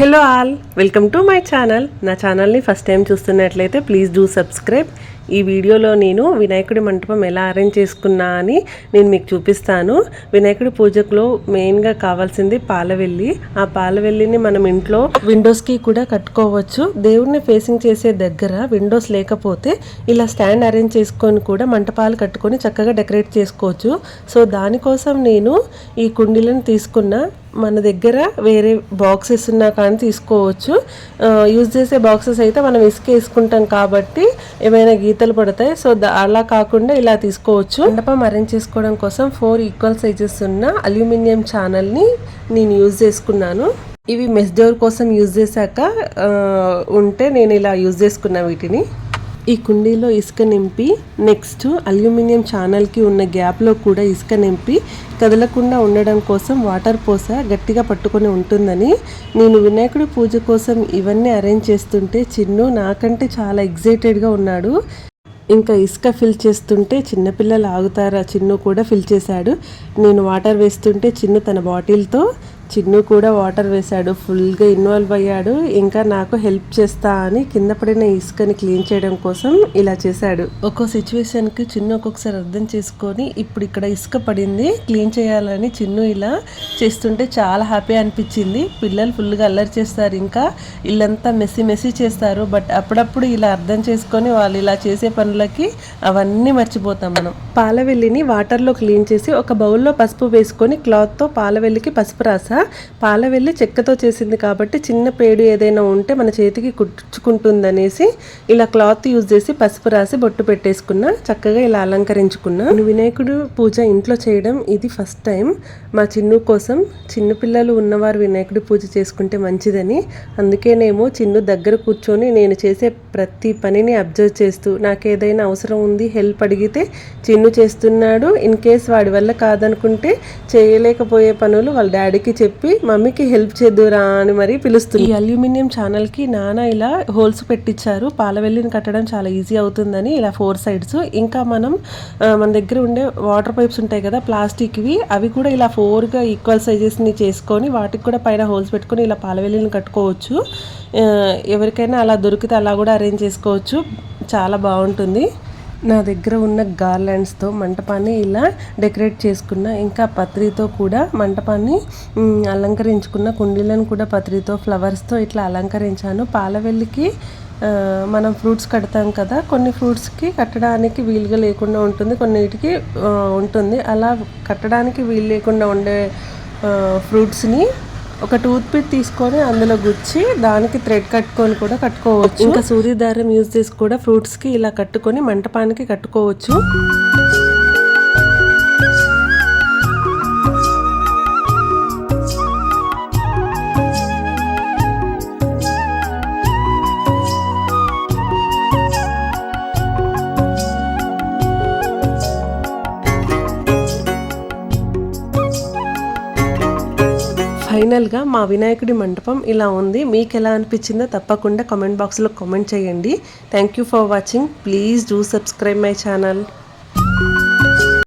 Hello all welcome to my channel నా ఛానల్ని first time చూస్తున్నట్లయితే ప్లీజ్ డూ సబ్స్క్రైబ్ ఈ వీడియోలో నేను వినాయకుడి మంటపం ఎలా అరేంజ్ చేసుకున్నా అని నేను మీకు చూపిస్తాను. వినాయకుడి పూజకులో మెయిన్గా కావాల్సింది పాలవెల్లి. ఆ పాలవెల్లిని మనం ఇంట్లో విండోస్కి కూడా కట్టుకోవచ్చు. దేవుడిని ఫేసింగ్ చేసే దగ్గర విండోస్ లేకపోతే ఇలా స్టాండ్ అరేంజ్ చేసుకొని కూడా మంటపాలు కట్టుకొని చక్కగా డెకరేట్ చేసుకోవచ్చు. సో దానికోసం నేను ఈ కుండీలను తీసుకున్న మన దగ్గర వేరే బాక్సెస్ ఉన్నా కానీ తీసుకోవచ్చు. యూజ్ చేసే బాక్సెస్ అయితే మనం ఇసుక వేసుకుంటాం కాబట్టి ఏమైనా గీతలు పడతాయి. సో అలా కాకుండా ఇలా తీసుకోవచ్చు. మండపం అరేంజ్ చేసుకోవడం కోసం ఫోర్ ఈక్వల్ సైజెస్ ఉన్న అల్యూమినియం ఛానల్ని నేను యూజ్ చేసుకున్నాను. ఇవి మెస్ డోర్ కోసం యూజ్ చేశాక ఉంటే నేను ఇలా యూజ్ చేసుకున్నా వీటిని. ఈ కుండీలో ఇసుక నింపి నెక్స్ట్ అల్యూమినియం ఛానల్కి ఉన్న గ్యాప్లో కూడా ఇసుక నింపి కదలకుండా ఉండడం కోసం వాటర్ పోస గట్టిగా పట్టుకొని ఉంటుందని నేను వినాయకుడి పూజ కోసం ఇవన్నీ అరేంజ్ చేస్తుంటే చిన్ను నాకంటే చాలా ఎగ్జైటెడ్గా ఉన్నాడు. ఇంకా ఇసుక ఫిల్ చేస్తుంటే చిన్నపిల్లలు ఆగుతారా? చిన్ను కూడా ఫిల్ చేశాడు. నేను వాటర్ వేస్తుంటే చిన్ను తన బాటిల్తో చిన్ను కూడా వాటర్ వేశాడు ఫుల్గా ఇన్వాల్వ్ అయ్యాడు. ఇంకా నాకు హెల్ప్ చేస్తా అని కింద పడిన ఇసుకని క్లీన్ చేయడం కోసం ఇలా చేశాడు. ఒక్కో సిచ్యువేషన్కి చిన్ను ఒక్కొక్కసారి అర్థం చేసుకొని ఇప్పుడు ఇక్కడ ఇసుక పడింది క్లీన్ చేయాలని చిన్ను ఇలా చేస్తుంటే చాలా హ్యాపీ అనిపించింది. పిల్లలు ఫుల్గా అల్లరి చేస్తారు ఇంకా. ఇల్లంతా మెస్సి మెస్సి చేస్తారు. బట్ అప్పుడప్పుడు ఇలా అర్థం చేసుకొని వాళ్ళు ఇలా చేసే పనులకి అవన్నీ మర్చిపోతాం మనం. పాలవెల్లిని వాటర్లో క్లీన్ చేసి ఒక బౌల్లో పసుపు వేసుకొని క్లాత్తో పాలవెల్లికి పసుపు రాసా? పాల వెళ్ళి చెక్కతో చేసింది కాబట్టి చిన్న పేడు ఏదైనా ఉంటే మన చేతికి కుట్టుకుంటుందనేసి ఇలా క్లాత్ యూజ్ చేసి పసుపు రాసి బొట్టు పెట్టేసుకున్నా చక్కగా ఇలా అలంకరించుకున్నా. వినాయకుడు పూజ ఇంట్లో చేయడం ఇది ఫస్ట్ టైం. మా చిన్ను కోసం చిన్న పిల్లలు ఉన్నవారు వినాయకుడి పూజ చేసుకుంటే మంచిదని. అందుకేనేమో చిన్ను దగ్గర కూర్చొని నేను చేసే ప్రతి పనిని అబ్జర్వ్ చేస్తూ నాకు ఏదైనా అవసరం ఉంది హెల్ప్ అడిగితే చిన్ను చేస్తున్నాడు. ఇన్ కేస్ వాడి వల్ల కాదనుకుంటే చేయలేకపోయే పనులు వాళ్ళ డాడీకి చెప్పి చెప్పి మమ్మీకి హెల్ప్ చేద్దురా అని మరి పిలుస్తుంది. ఈ అల్యూమినియం ఛానల్కి నాన్న ఇలా హోల్స్ పెట్టించారు పాలవెల్లిని కట్టడం చాలా ఈజీ అవుతుందని ఇలా ఫోర్ సైడ్స్. ఇంకా మనం మన దగ్గర ఉండే వాటర్ పైప్స్ ఉంటాయి కదా ప్లాస్టిక్వి అవి కూడా ఇలా ఫోర్గా ఈక్వల్ సైజెస్ని చేసుకొని వాటికి కూడా పైన హోల్స్ పెట్టుకొని ఇలా పాలవెల్లిని కట్టుకోవచ్చు. ఎవరికైనా అలా దొరికితే అలా కూడా అరేంజ్ చేసుకోవచ్చు. చాలా బాగుంటుంది. నా దగ్గర ఉన్న గార్లాండ్స్తో మంటపాన్ని ఇలా డెకరేట్ చేసుకున్న ఇంకా పత్రితో కూడా మంటపాన్ని అలంకరించుకున్న కుండీలను కూడా పత్రితో ఫ్లవర్స్తో ఇట్లా అలంకరించాను. పాలవెల్లికి మనం ఫ్రూట్స్ కడతాం కదా కొన్ని ఫ్రూట్స్కి కట్టడానికి వీలుగా లేకుండా ఉంటుంది కొన్నిటికి ఉంటుంది. అలా కట్టడానికి వీలు లేకుండా ఉండే ఫ్రూట్స్ని ఒక టూత్ పిక్ తీసుకొని అందులో గుచ్చి దానికి థ్రెడ్ కట్టుకొని కూడా కట్టుకోవచ్చు. ఇంకా సూర్యదారం యూజ్ చేసి కూడా ఫ్రూట్స్కి ఇలా కట్టుకొని మంటపానికి కట్టుకోవచ్చు. ఫైనల్గా మా వినాయకుడి మండపం ఇలా ఉంది. మీకు ఎలా అనిపించిందో తప్పకుండా కామెంట్ బాక్స్లో కామెంట్ చేయండి. Thank you for watching please do subscribe my channel